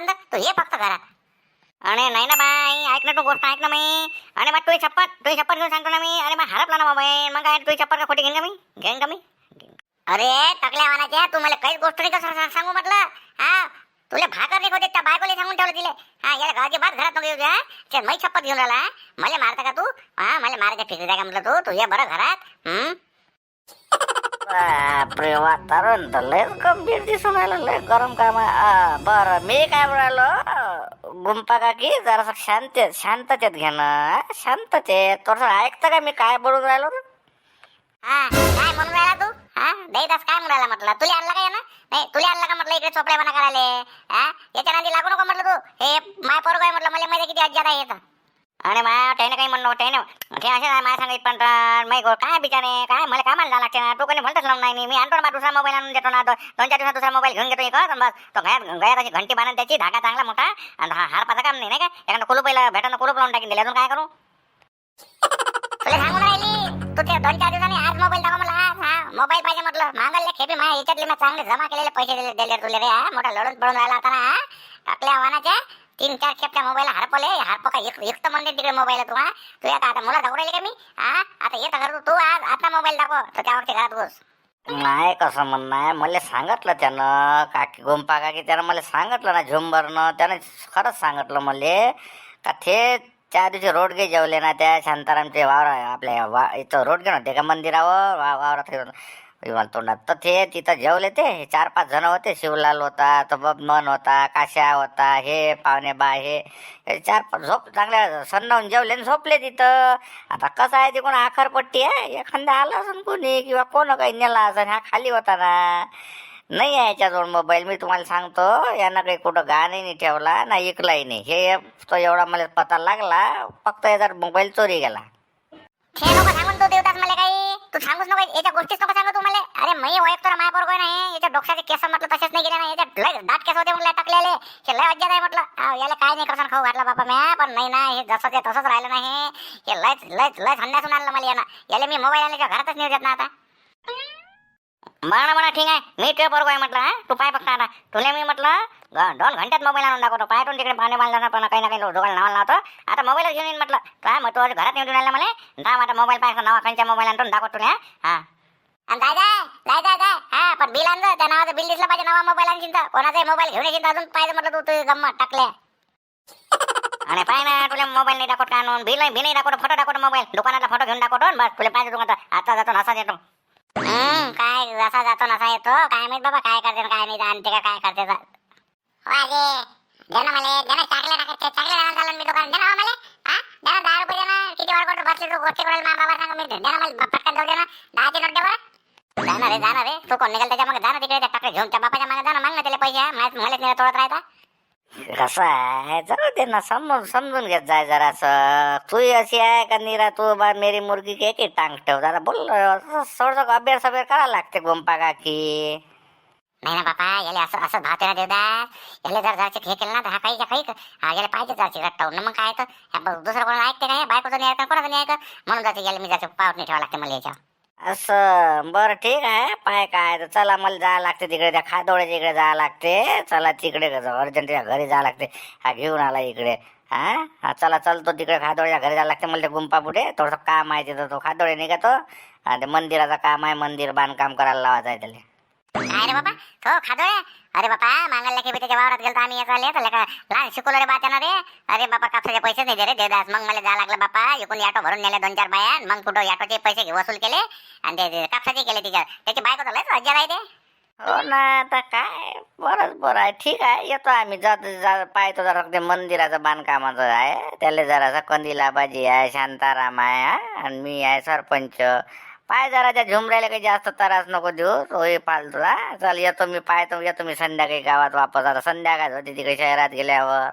बंद तू ये फक्त घरात. अरे नाही ना बाई ऐक ना तू गोष्ट ऐक ना मी. अरे मग तुझी छप्पर तुझी छप्पर घेऊन सांगतो ना मी. अरे मग हरपला ना मोबाईल मग काय तुझी छप्पर का खोटी घेईन का मी? घेईन का मी? अरे टकल्या वानाच्या तू मला काहीच गोष्ट नाही का सांगू म्हटलं. हा तुला भाकर नाही होते त्या बायकोला सांगून ठेवलं तिले. हा याला गावाची बात घरात नको येऊ द्या ते मै छप्पत घेऊन राहिला मला मारता का तू? हा मला मारायच्या फिक्री का म्हटलं तू. तुझ्या बरं घरात. हम्म? बापरे वातावरण तर लय गंभीर दिसून राहिलं लय गरम काम आहे. मी काय म्हणालो गुंपा काकी जरासं शांत शांततेत घेणं हा? शांततेत. थोडस ऐकतं का मी काय बोलून राहिलो? हा काय म्हणून राहिला तू? हा दहीदास काय म्हणायला म्हटलं? तुला आणला का ना? नाही तुला आणला का म्हटलं इकडे चोपड्या बना करायला? हा याच्या नादी लागू नको म्हटलं तू. हे माय पोरग आहे म्हटलं मला माहिती किती अज्जात आहे अरे आणि मा त्याने काही म्हणणं त्याने ते असे नाही सांगित पण काय बिचारे? काय? मला कामाला जावं लागते? ना तू कोणी म्हणतच लावून नाही. मी आणतो ना दुसरा मोबाईल आणून देतो ना. दोन चार दिवसात दुसरा मोबाईल घेऊन घेतो एक बस. तो गळ्यात गळ्यात त्याची घंटी बांधून त्याची धागा चांगला मोठा आणि हा हार पाचा काम नाही नाही का? एखादं कुलूप भेटानं कुलूप लावून टाकीन दिले. अजून काय करू? तुला सांगून राहिली तू ते दोन चार दिवसांनी आज मोबाईल दाखव मला हा मोबाईल पाहिजे म्हटलं. मागले खेपी माय याच्यातले मी चांगले जमा केलेले पैसे दिले दिले तुले रे मोठा लढून पडून राहिला आता ना हा. टाकल्या आव्हानाच्या तीन चार खेप त्या मोबाईल हरपले हरप का एक एक तर म्हणते तिकडे मोबाईल तू हा? तू आता आता मुला दाखवू राहिली का मी? हा? आता येत करतो तू? आज आता मोबाईल दाखव. तर त्या वक्ती घरात घुस नाही कसं म्हणणं आहे मला सांगितलं त्यानं. काकी गुंपा काकी त्यानं मला सांगितलं ना झुंबरनं. त्यानं खरंच सांगितलं मला. का ते त्या दिवशी रोडगे जेवले ना त्या शांतारामचे वावर आपल्या वा इथं रोडगे नव्हते का मंदिरावर? वा वावरात विमान तोंडात तर ते तिथं जेवले ते. चार पाच जण होते शिवलाल होता तो बबमन होता काश्या होता हे पाहुणे बा हे. चार पाच झोप चांगल्या सन्नावून जेवले आणि झोपले तिथं. आता कसं आहे तिकडून आखरपट्टी आहे? एखादा आला असून कोणी किंवा कोण काही नेला असं हा खाली होता ना. नाही आहे याच्याजवळ मोबाईल मी तुम्हाला सांगतो यानं काही कुठं गाणंही नाही ठेवला ना ऐकलाही नाही. हे तो एवढा मला पता लागला फक्त याचा मोबाईल चोरी गेला. हे नको सांगून तू देवतास मला काही. तू सांगूच नको याच्या गोष्टीच नको सांगू तू मला. अरे मी ओळखतो ना माय बरोबर नाही. याच्या डोक्याचे केस म्हटलं तसेच नाही गेले ना. याच्या लय दाट केस होते म्हटलं टाकलेले. हे लय अज्जात आहे म्हटलं. अहो, याला काय नाही करसान खाऊ घातला बापा म्या पण नाही ना हे जसं ते तसंच राहिलं नाही. हे लयच लयच लय संध्यासून आणलं मला यानं. याला मी मोबाईल आल्याच्या घरातच नेऊ देत ना आता. म्हणा म्हणा ठीक आहे. मी ते बरोबर आहे म्हटलं हा? तू पाय फक्त आता. तुला मी म्हटलं दोन घंट्यात मोबाईल आणून दाखवतो. पायटून तिकडे पाणी मारला पण काही ना काही जोगायला नावाला लावतो. आता मोबाईल घेऊन येईन म्हटलं. काय मग तू घरात येऊन राहिला मला दहा माझा मोबाईल पाहिजे नवा कंच्या मोबाईल आणतो आणि दाखवतो तुला हा? जाय जाय जाय जाय हा पण बिल आणलं त्या नावाचं बिल दिसलं पाहिजे नवा मोबाईल तर. कोणाचाही मोबाईल घेऊन येशील अजून पाहिजे म्हटलं तू तुझी गंमत टाकल्या आणि पाय ना तुला मोबाईल नाही दाखवत का आणून? बिल बिल नाही दाखवतो फोटो दाखवतो मोबाईल दुकानातला फोटो घेऊन दाखवतो बस तुला पाहिजे तू आता. आता जातो नसा येतो. हम्म, काय जसा जातो नसा येतो. काय माहीत बाबा काय करते काय नाही आणते का काय करते वाजे मला चाकले चाकले मी दुकान. हो मला हा? दहा रुपये किती वेळ करतो बसले तू गोष्टी करेल मा बाबा मी मला पटकन जाऊ नोट दे बरं जाणार रे जाणार रे. तू कोण निघाल त्याच्या मग जाणार तिकडे त्या टाकले घेऊन त्या बापाच्या मागे जा ना ना त्याला पैसे हा. मला मलाच राहता कसं आहे जाऊ दे ना समजून समजून घेत जाय जरासं. तू अशी आहे का निरा? तू बा मेरी मुर्गी की एक टांग ठेव. जरा बोल थोडंसं अभ्यास अभ्यास करायला लागते गोंपा काकी नाही ना बापा याला असं असं भाव ना देवदास याला जर जरचे हे केलं ना तर हा काही काही हा याला पाहिजे जरचे रट्टावून मग काय तर? दुसरं कोणाला ऐकते काय बायकोचं नाही ऐकतं कोणाचं नाही ऐकतं? म्हणून जाते याला मी जायचं पावत नाही ठेवा लागते मला याच्या असं बरं ठीक आहे. पाय काय तर चला मला जायला लागते तिकडे. त्या खादोळ्याच्या इकडे जायला लागते. चला तिकडे अर्जंटच्या घरी जायला लागते. हा घेऊन आला इकडे. हा? हा चला चलतो तिकडे खादोळ्याच्या घरी जायला लागते. मला ते गुंपा पुढे थोडंसं काम आहे तिथं. तो खादोळे निघतो. आणि ते मंदिराचं काम आहे. मंदिर बांधकाम करायला लावायचं आहे त्याला. काय रे बाबा तो खादोय अरे बापा मागायला की त्याच्या वावरात गेलो आम्ही याचा आले तर लहान शिकवलं रे बात्यानं रे. अरे बापा कापसाचे पैसे नाही दे रे देवदास मग मला जा लागलं बापा. इकडून ऑटो भरून नेले दोन चार बाया मग कुठं ऑटोचे पैसे घे- वसूल केले? आणि ते- कापसाचे केले तिच्या त्याची बायको तर लयच अज्जा आहे ते हो ना आता काय? बरंच बरं आहे. ठीक आहे. येतो आम्ही. जात जा पाहतो जरा ते मंदिराचं बांधकामाचं आहे. त्याला जरासा कंदिला बाजी आहे शांताराम आहे आणि मी आहे सरपंच. पाय जरा त्या झुमऱ्याला काही जास्त त्रास नको देऊ. थोडी पाल तुला चल येतो मी पाहतो येतो मी संध्याकाळी गावात वापस. आता संध्याकाळ होती तिकडे शहरात गेल्यावर.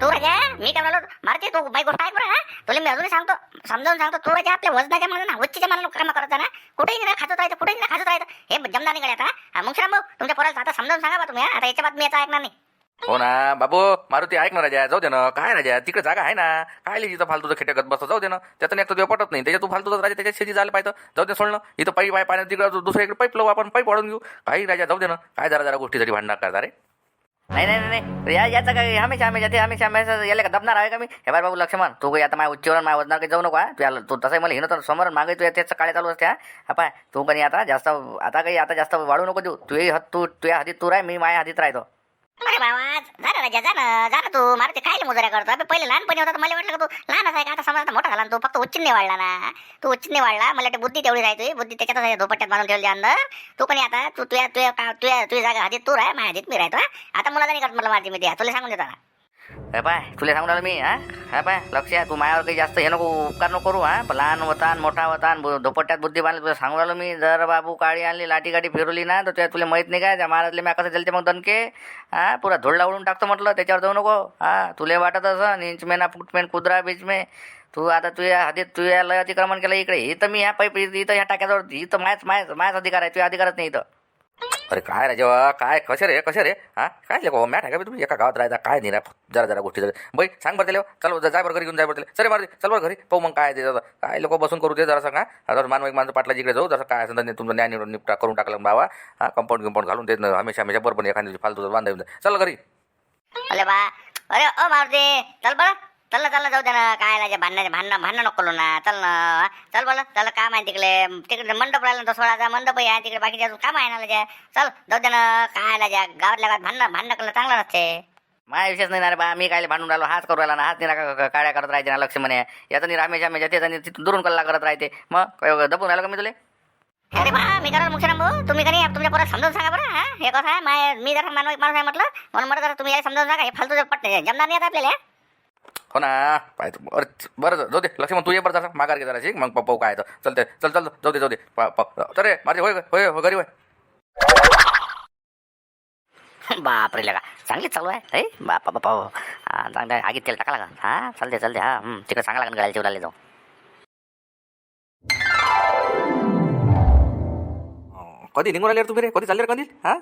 तू राजा मी काय म्हणलो मारते तू बाई गोष्ट ऐकू ना हा. तुला मी अजूनही सांगतो समजावून सांगतो तू राजा आपल्या वजनाच्या मला ना उच्चच्या मला काम करायचा ना. कुठेही नाही खात राहायचं कुठेही नाही खात राहायचं. हे जमदार नाही आता मग श्राम भाऊ तुमच्या पोराला आता समजावून सांगा बा तुम्ही आता याच्या बात मी याचा ऐकणार नाही. हो ना बाबू मारुती ऐक ना राजा जाऊ दे ना. काय राजा तिकडे जागा आहे ना. काय लिहिजे फालतूच फालतूचं खेट्यागत बसतो? जाऊ दे ना. त्यातून नाही तर तुला पटत नाही. त्याच्या तू फालतूचं राजा त्याच्या शेती झालं पाहिजे. जाऊ दे सोडणं इथं पाईप आहे पाण्यात तिकडं दुसऱ्याकडे पाईप लावू आपण पाईप वाढून घेऊ. काही राजा जाऊ दे ना. काय जरा जरा गोष्टीसाठी भांडणार करता रे. नाही नाही नाही, नाही. या याचं काय? हमेशा हमेशा ते हमेशा हमेशा याला का दबणार आहे का मी? हे बाय बाबू लक्ष्मण तू काही आता माझ्या उच्चीवर माझ्या वजनावर काही जाऊ नको तू याला तू तसंही मला हिनं तर समोर मागे तू त्याचं काळे चालू असते हा. पाय तू काही आता जास्त आता काही आता जास्त वाढू नको देऊ. तू हत तू तुझ्या हातीत तू राह मी माझ्या हातीत राहतो. अरे बाबा जा ना राजा जा ना जा ना तू मारुती काय मुजऱ्या करतो. अबे पहिले लहानपणी होता तर मला वाटलं का तू लहान आहे का आता समजा मोठा झाला ना तू फक्त उच्चिन्ने वाढला ना. तू उच्चिन्ने वाढला मला वाटतं बुद्धी तेवढी राहते बुद्धी त्याच्यातच आहे धोपट्यात बांधून ठेवली अंदर. तू पण आता तू तुझ्या तुझ्या का- तुझ्या तुझ्या जागा हातीत तू राह माझ्या हातीत मी राहतो आता मुलाला नाही करत मला मारती मी ते तुला सांगून देतो काय हे पाय तुला सांगून राहिलो मी हा? काय पाय लक्ष आहे, तू मायावर काही जास्त हे नको उपकार नको करू हा? लहान वतान मोठा वतान बु- धोपट्यात बुद्धी बांधली तुला सांगून राहिलो मी जर बाबू काळी आणली लाठी गाठी फिरवली ना तर तुला तुला माहीत नाही काय त्या महाराजले मी कसं दिलते मग दणके? हा? पुरा धुळला उडून टाकतो म्हटलं त्याच्यावर जाऊ नको हा? तुला वाटत असं इंच मेना फुट मेन कुदरा बीच मे तू आता तुझ्या हदीत तुझ्या लय अतिक्रमण केलं इकडे इथं मी ह्या पैप इथं ह्या टाक्याजवळ इथं मायच मायच मायच अधिकार आहे तुझ्या अधिकारच नाही इथं. अरे काय राजा काय? कसे रे? कसे रे? हा? काय लेको मॅट आहे का तुम्ही एका गावात राहायचा? काय नाही राहा जरा जरा गोष्टी जरा बाई सांग बरं त्याला हो. चल जाय बरं घरी घेऊन जाय बरं त्याला. सरे मारते चल बरं घरी. पाहू मग काय ते काय लोक बसून करू दे जरा सांगा जर मानव एक माणसं पाटला जिकडे जाऊ जसं काय असं तुमचं न्याय निवडून निपटा करून टाकलं बाबा. हा? कंपाऊंड कंपाऊंड घालून देत हमेशा हमेशा बरोबर एखाद्या दिवशी फालतू बांधा येऊन चल घरी. अरे बा. अरे ओ मारुती. चल बरं. चल ना चल ना जाऊ दे ना काय भांडण भांडणं भांडणं नको करू ना. चल ना. हा? चल बरं चल काम आहे तिकडे. तिकडे मंडप राहिला ना सोळाचा मंडप आहे तिकडे बाकीचे अजून काम आहे ना लाजा चल जाऊ दे ना काय लाजा गावातल्या गावात भांडणं भांडणं करणं चांगलं नसते. माझ्या विशेष नाही ना रे बा मी काय भांडून राहिलो हात करू राहिला ना हात निरा काड्या करत राहायचे ना लक्ष म्हणे याचा नि रामेशा मेजा त्याचा नि तिथून दुरून कल्ला करत राहते मग काय दबून राहिलो का मी तुले? अरे बा मी करत मुक्षराम भाऊ तुम्ही कधी तुमच्या पोरात समजावून सांगा बरं हा? हे कसं आहे माय मी जरा माणूस आहे म्हटलं म्हणून मला जरा तुम्ही याला समजावून सांगा हे फालतू पट जमणार नाही आता आपल्याला हो ना. पाय तू. अरे बरं जाऊ दे. लक्ष्मण तू ये बरं जरा. माघार घे जरा मग पाहू काय तर. चलते चल चल. जाऊ दे जाऊ दे. पा- पा- तर रे माझे होय होय होय, घरी होय. बापरे लगा. चांगली चालू आहे. हे बापा बापा हो. हा चांगलं आहे. आगीत तेल टाका लागा हा चालते चालते हा हं, तिकडे चांगला लागेल गळायला चिवलाले जाऊ. कधी? निघून आले रे तुम्ही रे? कधी चालले रे कधी? हा?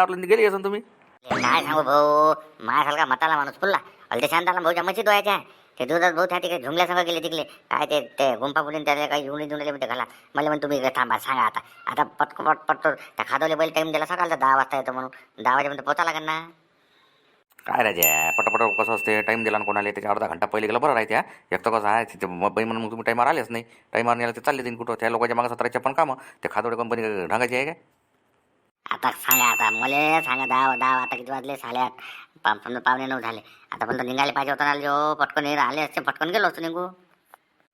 आपलं गेली असून तुम्ही? काय सांगू भाऊ? माझ्यासारखा मताला माणूस फुलला. अलते शांताला भाऊच्या मशीद व्हायच्या ते दुधात भाऊ त्या तिकडे झुमल्या गेले तिकडे. काय ते ते गुंपा बुलीन त्याला काही घेऊन घेऊन म्हणते घाला. मला म्हणून तुम्ही थांबा सांगा आता. आता पटक पट पटतो त्या खादवले बैल टाइम दिला सकाळचा दहा वाजता येतो म्हणून. दहा वाजेपर्यंत पोचा लागेल ना? काय राजा पटापट कसं असते? टाईम दिला ना कोणाला? त्याच्या अर्धा घंटा पहिले गेला बरं राहते एक तर कसं आहे तिथे बाई म्हणून मग तुम्ही टाईमार आलेच नाही. टाईमार नेला ते चालले देईन कुठं? त्या लोकांच्या मागे सतराच्या पण कामं. ते खादोडे कंपनी ढंगाची आहे काय आता सांगा आता मला सांगा दहा दहा आता किती वाजले साल्यात पा- समजा पावणे नऊ झाले. आता पण निघाले पाहिजे होतं ना जो हो, पटकन आले असते पटकन गेलो असतो निघू.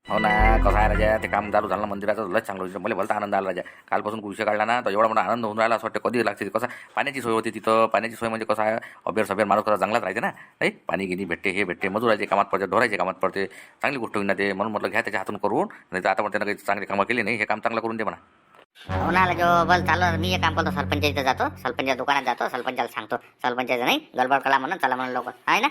हो ना कसं आहे राजा ते काम चालू झालं मंदिराचं लय चांगलं होतं. मला भलता आनंद आला राजा. कालपासून कुशी काढला ना तर एवढा मोठा आनंद होऊन राहिला असं वाटतं कधी लागते कसं पाण्याची सोय होती तिथं. पाण्याची सोय म्हणजे कसं आहे अभ्यास सभ्यास माणूस कसा चांगलाच राहते ना. नाही पाणी गिनी भेटते हे भेटते मजुराचे कामात पडते ढोरायचे कामात पडते. चांगली गोष्ट होईल ना ते. म्हणून म्हटलं घ्या त्याच्या हातून करून नाही तर आता पण त्यांना काही चांगली कामं केली नाही हे काम चांगलं करून दे म्हणा. उन्हाला जो बल चालू मी एक काम करतो सरपंच इथं जातो. सरपंच दुकानात जातो. सरपंचाला सांगतो. सरपंच नाही गडबड कला म्हणून चला म्हणून लोक. आहे ना?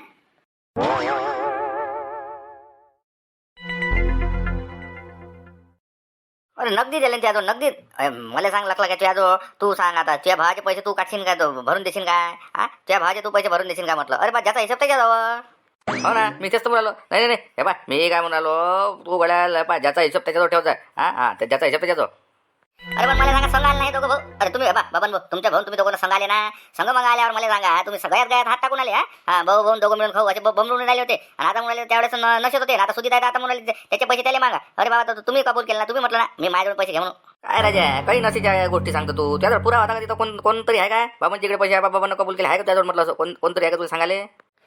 अरे नगदी दिले त्या नगदी? मला सांग लागला का तुझ्या तू सांग आता तुझ्या भावाचे पैसे तू काढशील काय भरून देशील काय हा? तुझ्या भावाचे तू पैसे भरून देशील काय म्हटलं? अरे बा ज्याचा हिशोब त्याच्याजवळ. हो ना मी तेच तर म्हणालो. नाही नाही नाही. हे बा मी काय म्हणालो? तू गड्या ज्याचा हिशोब त्याच्याजवळ ठेवचा हा हा ज्याचा हिशोब त्याच्याजवळ. अरे पण मला सांगा संघ आले नाही दोघं भाऊ. अरे तुम्ही बा बाबा भाऊ तुमच्या भाऊ तुम्ही दोघं संघ आले ना? संघ मग आल्यावर मला सांगा तुम्ही सगळ्यात गळ्यात हात टाकून आले हा? भाऊ भाऊ दोघं मिळून खाऊ असे बमरून राहिले होते. आणि आता म्हणाले त्यावेळेस न- नशेत होते. आता सुधी आता म्हणाले त्याचे पैसे त्याला मागा. अरे बाबा तो तुम्ही कबूल केला ना? तुम्ही म्हटलं ना मी माझ्याकडून पैसे घे म्हणून. काय राजा काही नसीच्या गोष्टी सांगतो तू. त्याजवळ पुरा होता का तिथं कोण कोणतरी आहे काय बाबांच्याकडे पैसे आहे बाबांना कबूल केले आहे का त्याजवळ म्हटलं असं? कोण कोणतरी आहे का तुला सांगाले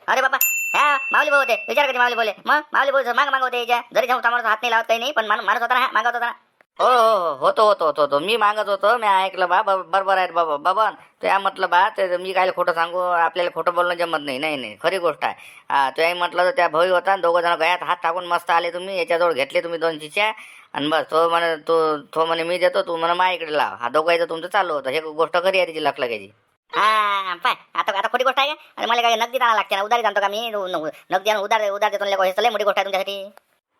अरे बाबा हा माऊली भाऊ होते. विचार कधी माऊली बोले मग माऊली भाऊ माग माग होते याच्या जरी जाऊ हात नाही लावत काही नाही पण माणूस माणूस होता ना हा, मागत होता ना. हो हो हो, होतो होतो होतो होतो. मी मागत होतो मी ऐकलं बा बरोबर आहे बाबा बाबा तुया म्हटलं बा ते मी काय खोटं सांगू आपल्याला खोटं बोलणं जमत नाही नाही नाही. खरी गोष्ट आहे. तुयाही तुही म्हटलं तर त्या भाऊ होता दोघं जण गयात हात टाकून मस्त आले तुम्ही याच्याजवळ घेतले तुम्ही दोन चिच्या आणि बस तो म्हणे तो तो म्हणे मी देतो तू म्हणे माझ्याकडे लाव. हा दोघायचं तुमचं चालू होतं. हे गोष्ट खरी आहे तिची लखलग्याची हा पाय आता आता खोटी गोष्ट आहे का? मला काय नगदी आणायला लागते ना उधारी जाणतो का मी? नगदी आणून उधार उधार देतो हे मोठी गोष्ट आहे तुमच्यासाठी.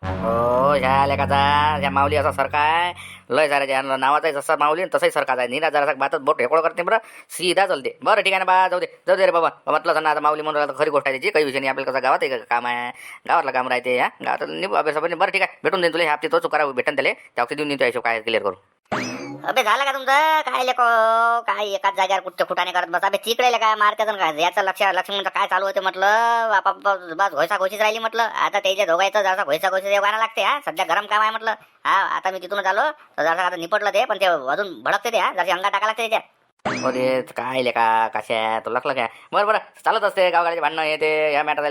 हो ह्या लेखाचा या माऊली असा सरका आहे. लय सारे ज्या नावाचाही जसा माऊली तसाही सरका आहे. निरा जरा बातच बोट हेकोळ करते बरं. सीधा चलते. बरं ठीक आहे ना बा जाऊ दे. जाऊ दे रे बाबा. म्हटलं ना आता माऊली म्हणून तर खरी गोष्ट आहे त्याची. काही विषय नाही आपल्याला कसं गावात आहे का काम आहे. गावातलं काम राहते या गावात निभू अभ्यास बरं ठीक आहे. भेटून देईन तुला. ह्या हप्ते तो चुकारा भेटन त्याला. त्या हप्ते देऊन देतो हिशोब काय क्लिअर करू? अबे झालं का तुमचं? काय लेको काय एकाच जागेवर कुठं कुठाने करत बस? अबे तिकडे काय मारते काय? याचं लक्ष लक्ष्मीचं काय चालू होते म्हटलं? आपाप बस घोषा घोषीच राहिली म्हटलं. आता त्याच्या दोघायचं जरा घोसा घोषी गाणं लागते हा. सध्या गरम काम आहे म्हटलं. हा आता मी तिथून आलो. तर जरा आता निपटलं ते पण ते अजून भडकते ते हा. जरा अंगा टाका लागते त्याच्यात. अरे काय काय लेका कशा तो लकलं काय बरं बरं. चालत असते गावगाडीचे भांडणं हे ते या मॅटर का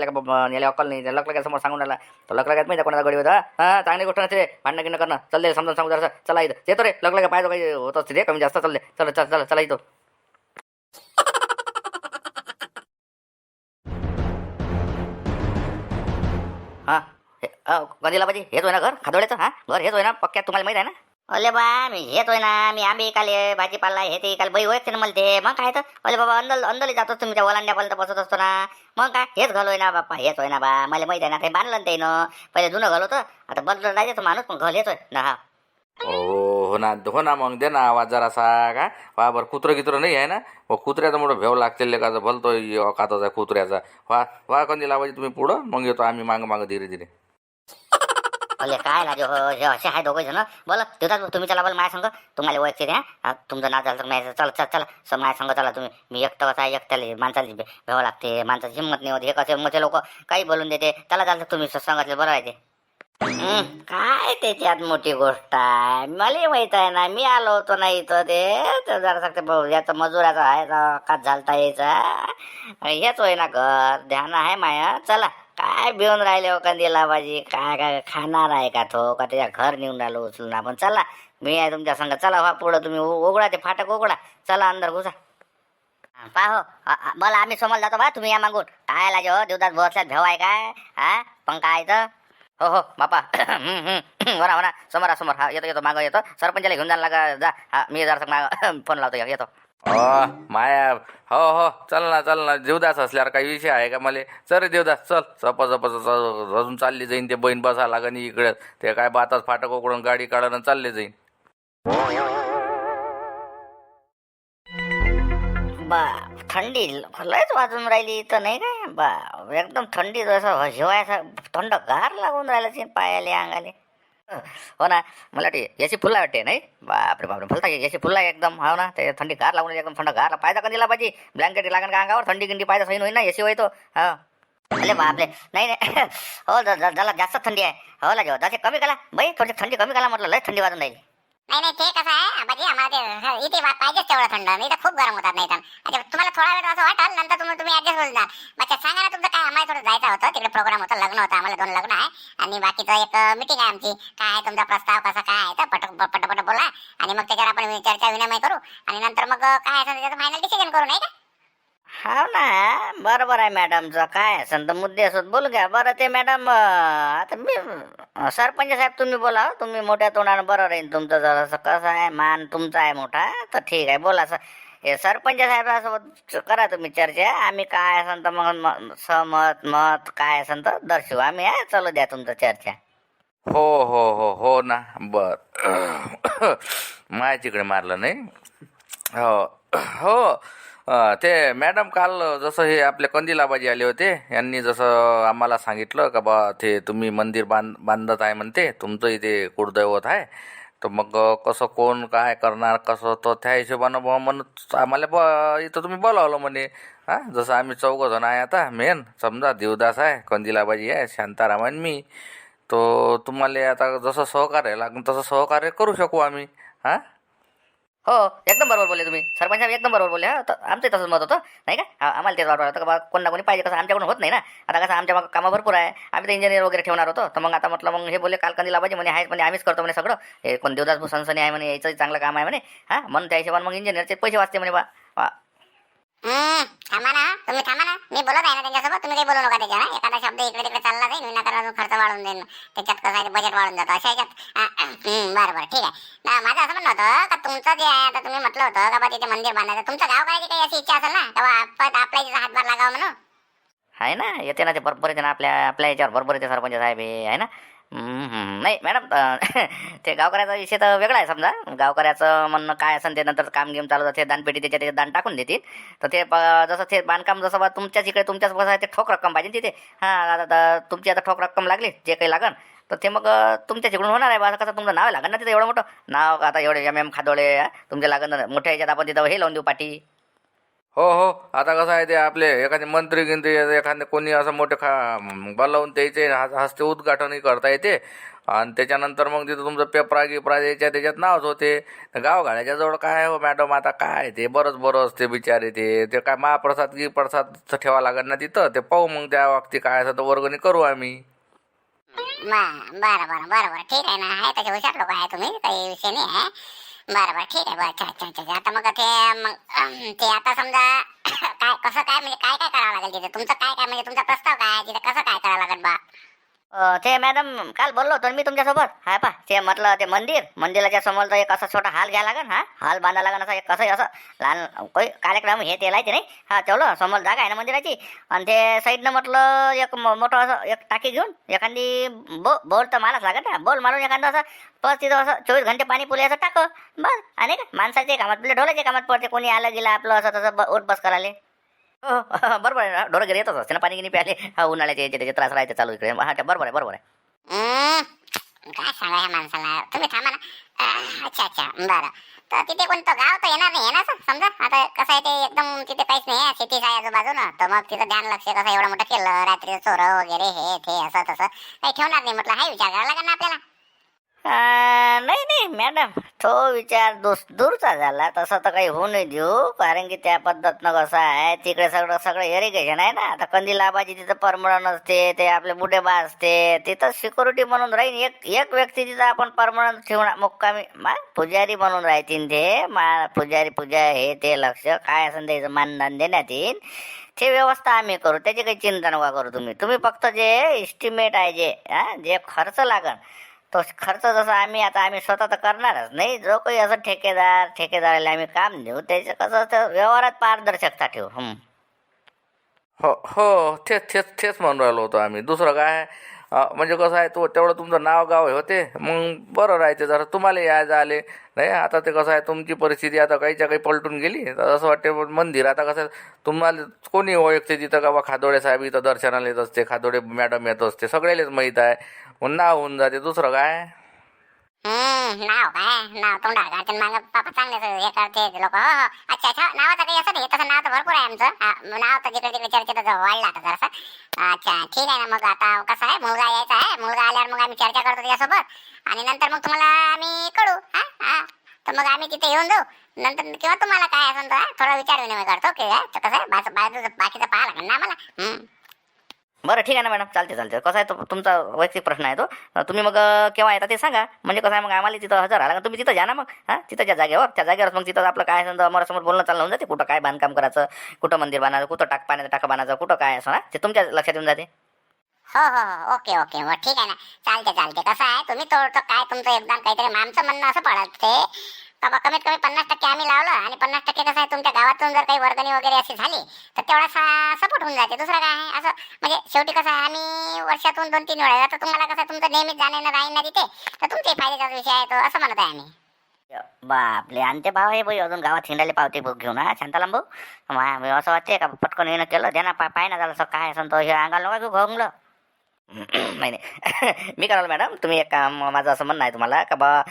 याला अक्कल नाही. लकलं काय समोर सांगून राहिला. तो लकलं काय माहिती कोणाचा गडी होता? हा चांगली गोष्ट नसते रे. भांडणं गिणं करणं. चल दे समजून सांगू जरा चला इथं. येतो रे. लकलं काय पाहिजे काही होत असते रे. कमी जास्त. चालले चल चल चल चला इथं. हा गंदीला पाहिजे हेच होय ना घर? खादोड्याचं हा? घर हेच होय ना पक्क्यात तुम्हाला माहीत आहे ना? अले बा मी हेच होय ना मी आंबे इकाले भाजीपाला हे ते इकाल बाई ओळखते ना मला ते. मग काय तर? अरे बाबा अंदल अंदली जातो तुम्ही त्या ओलांड्यापर्यंत बसत असतो ना. मग काय? हेच घालोय ना बाप्पा हेच होय ना बा. मला माहीत आहे ना ते बांधलं ना त्यानं. पहिले जुनं घाल आता बदलून राहायचं माणूस पण घाल येतोय ना. हा हो हो ना हो ना मग दे ना आवाज जरासा का? वा बरं कुत्रं गित्रं नाही आहे ना? व कुत्र्याचा मोठं भेव लागतील का? भलतो काताचा कुत्र्याचा. वा वा कंदी लावायची तुम्ही पुढं? मग येतो आम्ही मागं मागं धीरे धीरे. अले काय लागे हो हे असे आहे दोघे जण बोला देतात तुम्ही चला बोला माझ्या संग. तुम्हाला ओळखते द्या हा, तुमचं नाव झालं तर माझ्या चला चला चला. सर माझ्या संग चला तुम्ही. मी एकटं कसा आहे, एकट्याला माणसाला घ्यावं लागते माणसाची हिंमत नाही होत. हे कसे मोठे लोक काही बोलून देते. त्याला चालतं तुम्ही सांगितलं बरं आहे ते. काय त्याच्यात मोठी गोष्ट आहे? मला माहीत आहे ना मी आलो होतो ना इथं ते तर जरा सांगते भाऊ याचा मजुराचा आहे का झालता यायचा हेच होय ना घर ध्यान आहे माया. चला. काय भिवून राहिले हो कंदीला बाजी काय काय खाणार आहे का तो? का त्याच्या घर नेऊन राहिलो उचलून आपण? चला मी आहे तुमच्या संग. चला व्हा पुढं तुम्ही उ- उघडा ते फाटक उघडा. चला अंदर घुसा. पाहो मला आम्ही समोर जातो बा तुम्ही या मागून. काय लाजे हो? देवदास बसल्यात भेव आहे काय? हा? पण काय तर हो हो बापा. वरा वरा. समोर समोर. हा येतो येतो मागं येतो. सरपंचाला घेऊन जायला लागा जा. हा मी जरा माग फोन लावतो येतो. अ माया हो हो चल ना चल ना देवदास असल्यावर काही विषय आहे का मला? चल देवदास चल सप सप अजून चालली जाईन ते बहीण बसा लागन इकडे. ते काय बाताच फाटक उकडून गाडी काढून चालले जाईन. बा थंडी लयच वाजून राहिली तर नाही काय? बा एकदम थंडी जसं हिवाळ्याचा थंड गार लागून राहिला पायाले अंगाले. हो ना? मला वाटते याची फुल्ला वाटते नाही? बापरे बापरे फुलता याची फुल्ला एकदम हो ना? ते थंडी गार लागून एकदम थंड गारला पायदा कधी दिला पाहिजे ब्लँकेट लागण का अंगावर? थंडी गिंडी पायदा सही होईल ना एसी होय तो. हा. अरे बापरे. नाही नाही. हो जरा जास्त थंडी आहे. हो लागेल जसे कमी करा. बाई थोडी थंडी कमी करा म्हटलं लय थंडी वाजून राहिली. नाही नाही ते कसं आहे आबाजी आम्हाला ते इथे वा- पाहिजेच तेवढं थंड. नाही तर खूप गरम होतात नाही तर अच्छा, तुम्हाला थोडा वेळ असं वाटेल नंतर तुम्ही तुम्ही ऍडजस्ट होऊन जा बच्चा सांगा ना तुमचं काय आम्हाला थोडं जायचं होतं. तिकडे प्रोग्राम होता लग्न होतं आम्हाला दोन लग्न आहे. आणि बाकीचं एक मिटिंग आहे आमची. काय आहे तुमचा प्रस्ताव कसा काय आहे तर पट पटपट बोला. आणि मग त्याच्यावर आपण चर्चा विनिमय करू. आणि नंतर मग काय असं त्याचं फायनल डिसिजन करू नाही का? हा ना बरोबर आहे मॅडमचं. काय असेल तर मुद्दे असत बोलू घ्या. बरं ते मॅडम आता मी सरपंच साहेब तुम्ही बोला तुम्ही मोठ्या तोंडानं बरं राहील तुमचं जरासं. कसं आहे मान तुमचा आहे मोठा तर ठीक आहे बोला सर हे सरपंच साहेबासोबत करा तुम्ही चर्चा. आम्ही काय असेल तर मग सहमत मत काय असेल तर दर्शवू आम्ही आहे चालू द्या तुमचं चर्चा. हो हो हो हो ना. बर. माय तिकडे मारलं नाही. हो हो. ते मॅडम काल जसं हे आपले कंदिलाबाजी आले होते यांनी जसं आम्हाला सांगितलं का बा ते तुम्ही मंदिर बांध बांधत आहे म्हणते तुमचं इथे कुळदैवत आहे. तर मग कसं कोण काय करणार कसं तर त्या हिशोबानं बुवा म्हणत आम्हाला ब इथं तुम्ही बोलावलं म्हणे. हां जसं आम्ही चौघं जण आहे आता मेन समजा देवदास आहे कंदिलाबाजी आहे शांताराम आणि मी. तो तुम्हाला आता जसं सहकार्य लागून तसं सहकार्य करू शकू आम्ही. हां? हो एकदम बरोबर बोलले तुम्ही. सरपंच साहेब एकदम बरोबर बोलले हा तर आमचं तसंच मत होतं नाही का? आम्हाला तेच बरोबर होतं का बा कोण ना कोणी पाहिजे कसं आमच्याकडून होत नाही ना? आता कसं आमच्या मग कामं भरपूर आहे आम्ही तर इंजिनियर वगैरे ठेवणार होतो तर मग आता म्हटलं मग हे बोलले काल कंदीला पाहिजे म्हणे आहेच म्हणे आम्हीच करतो म्हणे सगळं. हे कोण देवदास भू आहे म्हणे याचं चांगलं काम आहे म्हणे हा? म्हणून त्या हिशोबाने मग इंजिनियरचे पैसे वाचते म्हणे बा. वा थांबा ना. तुम्ही थांबा ना. मी बोलत आहे ना त्यांच्यासोबत. तुम्ही काही बोलू नका त्याच्यावर एखादा शब्द इकडे तिकडे चालला जाईल. विनाकारण अजून खर्च वाढून देईन त्याच्यात कसं आहे बजेट वाढून जातं. अशा याच्यात बरं बरं ठीक आहे. ना, माझं असं म्हणणं होतं का तुमचं जे आहे आता तुम्ही म्हटलं होतं का बा तिथे मंदिर बांधायचं. तुमचं गाव करायची काही अशी इच्छा असेल ना? तेव्हा आपण आपल्या इथे हातभार लागावा म्हणून? आहे ना येते ना ते बरोबर येते ना आपल्या आपल्या याच्यावर. बरोबर येते सरपंच साहेब आहे ना? नाही मॅडम ते गावकऱ्याचा विषय तर वेगळा आहे समजा. गावकऱ्याचं म्हणणं काय असेल ते नंतर काम गेम चालू ते दानपेटी त्याच्या त्याच्यात दान टाकून देतील. तर ते प- जसं ते बांधकाम जसं बा तुमच्याच इकडे तुमच्याच कसं आहे ते ठोक रक्कम पाहिजे तिथे. हां आता तुमची आता ठोक रक्कम लागली जे काही लागन तर ते मग तुमच्या इकडून होणार आहे बा. कसं तुमचं नाव लागन ना तिथे एवढं मोठं? नाव आता एवढे एम एम खादोळे तुमच्या लागन मोठ्या ह्याच्यात आपण तिथं हे लावून देऊ पाठी हो हो. आता कसं आहे ते आपले एखादे मंत्री गिंत्री एखादे कोणी असं मोठे खा बोलावून त्याचे हस्ते उद्घाटनही करता येते. आणि त्याच्यानंतर मग तिथं तुमचं पेपरा गिपरा याच्या त्याच्यात नावच होते. गावगाड्याच्या जवळ काय हो मॅडम आता काय ते? बरंच बरं असते बिचारे ते. ते काय महाप्रसाद गी प्रसादचं ठेवा लागेल ना तिथं? ते पाहू मग त्या बाबतीत काय असं तर वर्गणी करू आम्ही. बरं बरं बरं बरं. ठीक आहे ना. आहे त्याच्या हुशार लोक आहे तुम्ही. काही विषय नाही आहे. बरं बरं ठीक आहे बरं अच्छा अच्छा अच्छा आता मग ते मग ते आता समजा काय कसं काय म्हणजे काय काय करावं लागेल तिथे? तुमचं काय काय म्हणजे तुमचा प्रस्ताव काय तिथे कसं काय करावं लागेल बा? ते मॅडम काल बोललो होतो मी तुमच्यासोबत. हाय पा ते म्हटलं ते मंदिर मंदिराच्या समोरचा एक असा छोटा हाल घ्या लागन हा? हाल बांधा लागन असं एक कसं असं. लहान काही कार्यक्रम हे ते लायचे नाही. हा तेवढं समोर जागा आहे ना मंदिराची. आणि ते साईडनं म्हटलं एक मोठं असं एक टाकी घेऊन एखादी बो बोल तर माराच लागत ना. बोल मारून एखादं असं बस तिथं असं चोवीस घंटे पाणी पुले असं टाकं. बस आणि काय? माणसाचे कामात पडले ढोलाचे कामात पडते कोणी आलं गेलं आपलं असं तसं ब- उठ बस करायला. हो बरोबर आहे ना ढोरं घरी येतच असते ना पाणी गिनी प्याले हा उन्हाळ्याचे त्याचे त्रास राहायचे चालू इकडे. हा ते बरोबर आहे बरोबर आहे. काय सांगा ह्या माणसाला? तुम्ही थांबा ना. अह, अच्छा अच्छा. बरं. तर तिथे कोणतं गाव तर येणार नाही आहे ना सर समजा. आता कसं आहे ते एकदम तिथे काहीच नाही आहे सिटीच आहे आजूबाजूनं. तर मग तिथं ध्यान लक्ष कसं एवढं मोठं केलं रात्री चोरं वगैरे हे ते असं तसं. काही ठेवणार नाही म्हटलं हा विचार करायला लागेल ना आपल्याला. नाही नाही मॅडम तो विचार दुस दूरचा झाला. तसं तर काही होऊ नाही देऊ कारण की त्या पद्धतनं कसं आहे तिकडे सगळं सगळं इरिगेशन आहे ना. आता कंदी लाभाची तिथं परमनंट असते ते आपले बुढेबा असते. तिथं सिक्युरिटी म्हणून राहीन एक एक व्यक्ती तिथं आपण परमनंट ठेवणार. मुक्कामी मा पुजारी म्हणून राहतील ते. मा पुजारी पूजा हे ते लक्ष काय असेल त्याचं मानधन देण्यात येईल. ते व्यवस्था आम्ही करू. त्याची काही चिंता नका करू तुम्ही. तुम्ही फक्त जे इस्टिमेट आहे जे हा जे खर्च लागण तो खर्च जसा आम्ही आता आम्ही स्वतः तर करणारच. नाही जो काही असं ठेकेदार ठेकेदाराला आम्ही काम देऊ त्याचं कसं तर व्यवहारात पारदर्शकता ठेवू. हो हो तेच तेच तेच म्हणून राहिलो होतो आम्ही. दुसरं काय म्हणजे कसं आहे तो तेवढं तुमचं नाव गाव होते? मग बरं राहते जरा तुम्हाला यायचं आले. नाही आता ते कसं आहे तुमची परिस्थिती आता काहीच्या काही पलटून गेली. तर असं वाटते मंदिर आता कसं तुम्हाला कोणी ओळखते तिथं का बा खादोडे साहेब इथं दर्शनाला येत असते खादोडे मॅडम येत असते सगळ्यालाच माहीत आहे. मग नाव होऊन जाते दुसरं काय? हम्म नाव काय नाव तोंडा गार्जन माग पापा चांगले हे करते लोक हो हो अच्छा अच्छा नावाचं काही असं नाही तसं नाव तर भरपूर आहे आमचं हा, नाव तर जिकडे तिकडे चर्चेत वाढला आता जरासा अच्छा ठीक आहे ना मग आता कसं आहे मुलगा यायचा आहे मुलगा आल्यावर मग आम्ही चर्चा करतो त्याच्यासोबत आणि नंतर मग तुम्हाला आम्ही कळू हा हा तर मग आम्ही तिथे येऊन जाऊ नंतर किंवा तुम्हाला काय असेल तर हा, थोडा विचार विनिमय करतो की हा, तर कसं आहे बाजू- बाकीचं पाहा लागेल ना आम्हाला हम्म. बरं ठीक आहे ना मॅडम. चालते चालते कसं आहे तो तुमचा वैयक्तिक प्रश्न आहे तो. तुम्ही मग केव्हा येता ते सांगा. म्हणजे कसं आहे मग आम्हाला तिथं हजर आला तुम्ही तिथं जा ना मग. हां? तिथं त्या जागेवर. त्या जागेवर मग तिथं आपलं काय समजा समोर बोलणं चाललं होऊन जाते. कुठं काय बांधकाम करायचं कुठं मंदिर बांधायचं कुठं टाक पाण्याचं टाका बांधायचं कुठं काय असं ना ते तुमच्या लक्षात येऊन जाते. हो हो हो. Okay okay. ठीक आहे ना. चालते चालते कसं आहे तुम्ही थोडं काय तुमचं योगदान काहीतरी मामचं म्हणणं असं पडत ते. बाबा कमीत कमी पन्नास टक्के आम्ही लावलं आणि पन्नास टक्के कसं आहे तुमच्या गावातून जर काही वर्गणी वगैरे अशी झाली तर तेवढा सपोर्ट होऊन जाते. दुसरं काय आहे? असं म्हणजे शेवटी कसं आहे आम्ही वर्षातून दोन तीन वेळा तर तुम्हाला कसं तुमचं नेहमीच जाणं राहील ना तिथे तर तुमचे फायद्याचा विषय आहे तो असं म्हणत आहे आम्ही. बापले आणि भाव हे भाई अजून गावात हिंडायला पावते बुक घेऊन हा शांताराम भाऊ असं वाटते का पटकन येणं केलं द्या ना पा पाय ना झालं असं काय असं तो हे अंगाला नका घेऊ घोंगलं. नाही मी कराल मॅडम तुम्ही एक काम माझं असं म्हणणं आहे तुम्हाला का बा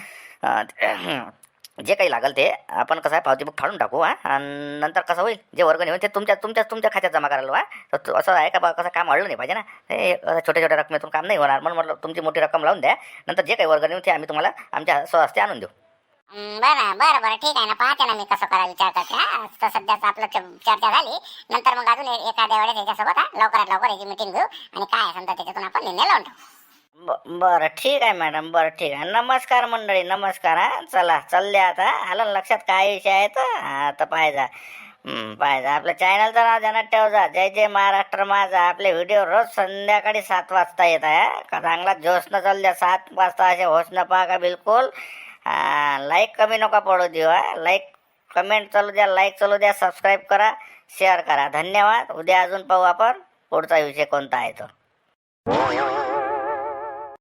जे काही लागेल ते आपण कसं आहे पावती बुक फाडून टाकू हा. आणि नंतर कसं होईल जे वर्ग होईल ते तुमच्या तुमच्या तुमच्या खात्यात जमा करायला हा तर असं आहे का बा कसं काम वाढलं नाही पाहिजे ना? हे असं छोट्या छोट्या रकमेतून काम नाही होणार. म्हणून म्हटलं तुमची मोठी रक्कम लावून द्या. नंतर जे काही वर्ग नेऊन ते आम्ही तुम्हाला आमच्या स्वहस्ते आणून देऊ. बरं बरं बरं ठीक आहे ना पाहते ना मी कसं करायला विचार करते हा. तर सध्याच आपलं चर्चा झाली. नंतर मग अजून एखाद्या वेळेस याच्यासोबत लवकरात लवकर याची मिटिंग घेऊ. आणि काय समजा त्याच्यातून आपण निर्णय लावून टाकू बरं ठीक आहे मॅडम बरं ठीक आहे. नमस्कार मंडळी नमस्कार हा. चला चालले आता. आलं लक्षात काय विषय आहे तर हा तर पाहिजा हं, आपल्या चॅनलचं नाव ध्यानात ठेवजा. जय जय महाराष्ट्र माझा. आपले व्हिडिओ रोज संध्याकाळी सात वाजता येत आहे का चांगला जोशनं चालू द्या सात वाजता असे होसनं पहा का बिलकुल लाईक कमी नका पडू देऊ हा. लाईक कमेंट चालू द्या लाईक चालू द्या सबस्क्राईब करा शेअर करा. धन्यवाद. उद्या अजून पाहू आपण पुढचा विषय कोणता आहे तो.